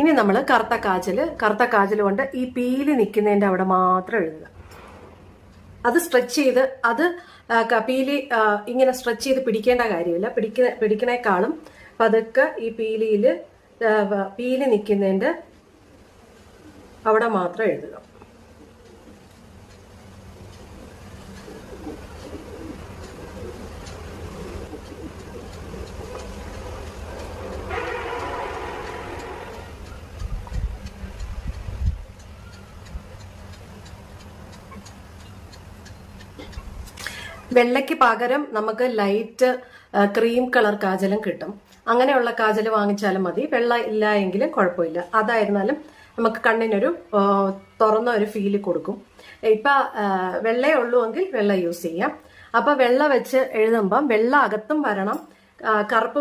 ഇനി നമ്മൾ കറുത്ത കാജൽ കറുത്ത കാജൽ കൊണ്ട് ഈ പീലി നിൽക്കുന്നതിന്റെ അവിടെ മാത്രം എഴുതുക. അത് സ്ട്രെച്ച് ചെയ്ത് അത് പീലി ഇങ്ങനെ സ്ട്രെച്ച് ചെയ്ത് പിടിക്കേണ്ട കാര്യമില്ല. പിടിക്കുന്ന പിടിക്കണേക്കാളും പതുക്കെ ഈ പീലിയിൽ പീലി നിൽക്കുന്നതിന്റെ അവിടെ മാത്രം എഴുതുക. വെള്ളയ്ക്ക് പകരം നമുക്ക് ലൈറ്റ് ക്രീം കളർ കാജലും കിട്ടും. അങ്ങനെയുള്ള കാജൽ വാങ്ങിച്ചാലും മതി. വെള്ള ഇല്ല എങ്കിലും കുഴപ്പമില്ല. അതായിരുന്നാലും നമുക്ക് കണ്ണിനൊരു തുറന്ന ഒരു ഫീൽ കൊടുക്കും. ഇപ്പം വെള്ളയേ ഉള്ളൂ എങ്കിൽ വെള്ള യൂസ് ചെയ്യാം. അപ്പം വെള്ള വെച്ച് എഴുതുമ്പം വെള്ള അകത്തും വരണം. കറുപ്പ്